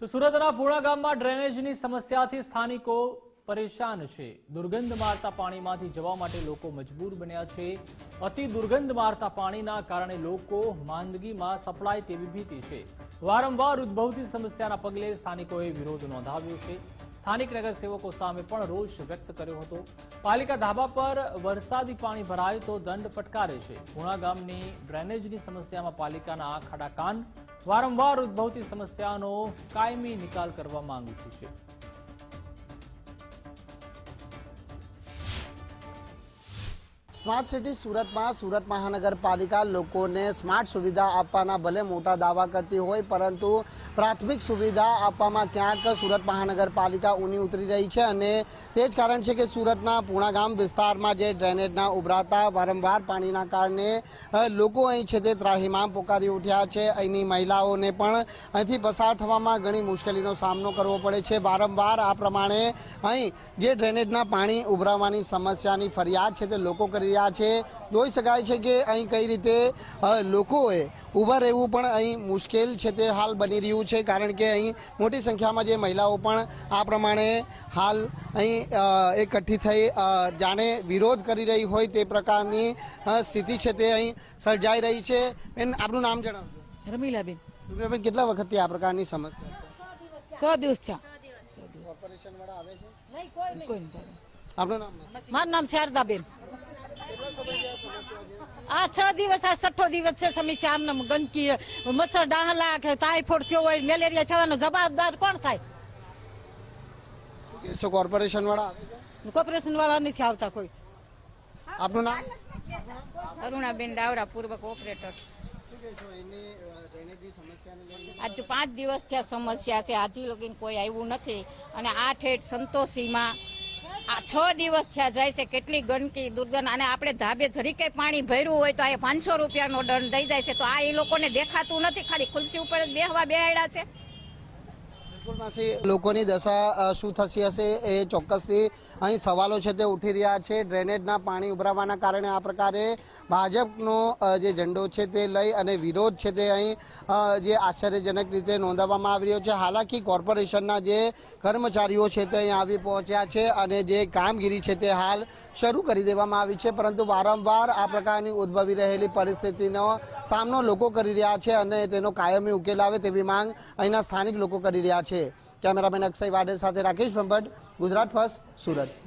તો સુરતના પૂર્ણા ગામમાં ડ્રેનેજની સમસ્યાથી સ્થાનિકો પરેશાન છે. દુર્ગંધ મારતા પાણીમાંથી જવા માટે લોકો મજબૂર બન્યા છે. અતિ દુર્ગંધ મારતા પાણીના કારણે લોકો માંદગીમાં સપડાય તેવી ભીતિ છે. વારંવાર ઉદ્ભવતી સમસ્યાના પગલે સ્થાનિકોએ વિરોધ નોંધાવ્યો છે. સ્થાનિક નગરસેવકો સામે પણ રોષ વ્યક્ત કર્યો હતો. પાલિકા ધાબા પર વરસાદી પાણી ભરાય તો દંડ ફટકારે છે. પૂણા ગામની ડ્રેનેજની સમસ્યામાં પાલિકાના આ ખાડા કાન વારંવાર ઉદ્ભવતી સમસ્યાનો કાયમી નિકાલ કરવા માંગ ઉઠી છે. સ્માર્ટ સિટી સુરતમાં સુરત મહાનગરપાલિકા લોકોને સ્માર્ટ સુવિધા આપવાના ભલે મોટા દાવા કરતી હોય, પરંતુ પ્રાથમિક સુવિધા આપવામાં ક્યાંક સુરત મહાનગરપાલિકા ઊની ઉતરી રહી છે અને તે જ કારણ છે કે સુરતના પૂણાગામ વિસ્તારમાં જે ડ્રેનેજના ઉભરાતા વારંવાર પાણીના કારણે લોકો અહીં છે તે ત્રાહિમામ પોકારી ઉઠ્યા છે. અહીંની મહિલાઓને પણ અહીંથી પસાર થવામાં ઘણી મુશ્કેલીનો સામનો કરવો પડે છે. વારંવાર આ પ્રમાણે અહીં જે ડ્રેનેજના પાણી ઉભરાવાની સમસ્યાની ફરિયાદ છે તે લોકો કરી રહ્યા છે. જોઈ શકાય છે કે અહીં કઈ રીતે લોકોએ ઊભા રહેવું પણ અહીં મુશ્કેલ છે તે હાલ બની રહ્યું છે. કારણ કે અહીં મોટી સંખ્યામાં જે મહિલાઓ પણ આ પ્રમાણે હાલ અહીં એકઠી થઈ જાણે વિરોધ કરી રહી હોય તે પ્રકારની સ્થિતિ છે તે અહીં સર્જાઈ રહી છે. બેન આપનું નામ જણાવજો. રમીલાબેન. રમીલાબેન કેટલા વખતથી આ પ્રકારની સમસ્યા છ? દિવસ થયા. કોર્પોરેશન વાળા આવે છે? કોઈ નથી આપનું નામ? મારું નામ શારદાબેન. આ છ દિવસ આ છઠ્ઠો દિવસ છે સમીક્ષા. આમને ગંદકી મચ્છર ડાહલા કે ટાઈફોઇડ થયો હોય મેલેરિયા થવાનો જવાબદાર કોણ થાય? કોર્પોરેશન વાળા કોર્પોરેશન વાળા નથી આવતા કોઈ. આપનું નામ? અરુણાબેન ડાવરા પૂર્વ ઓપરેટર આજ પાંચ દિવસ થયા સમસ્યા છે. હજી લગીન કોઈ આવ્યું નથી. અને આ ઠેઠ સંતોષીમાં આ છ દિવસ થયા જાય છે કેટલી ગંદકી, દુર્ગંધ, અને આપણે ધાબે જરી કંઈ પાણી ભર્યું હોય તો આ પાંચસો રૂપિયાનો દંડ દઈ જાય છે. તો આ એ લોકોને દેખાતું નથી. ખાલી ખુરશી ઉપર જ બેહવા બેહાડ્યા છે. બિલકુલમાંથી લોકોની દશા શું થતી હશે એ ચોક્કસથી અહીં સવાલો છે તે ઉઠી રહ્યા છે. ડ્રેનેજના પાણી ઉભરાવાના કારણે આ પ્રકારે ભાજપનો જે ઝંડો છે તે લઈ અને વિરોધ છે તે અહીં જે આશ્ચર્યજનક રીતે નોંધાવવામાં આવી રહ્યો છે. હાલાકી કોર્પોરેશનના જે કર્મચારીઓ છે તે અહીં આવી પહોંચ્યા છે અને જે કામગીરી છે તે હાલ શરૂ કરી દેવામાં આવી છે. પરંતુ વારંવાર આ પ્રકારની ઉદ્ભવી રહેલી પરિસ્થિતિનો સામનો લોકો કરી રહ્યા છે અને તેનો કાયમી ઉકેલ આવે તેવી માંગ અહીંના સ્થાનિક લોકો કરી રહ્યા છે. કેમેરામેન અક્ષય વાડેર સાથે રાકેશ ભંભટ ગુજરાત ફર્સ્ટ સુરત.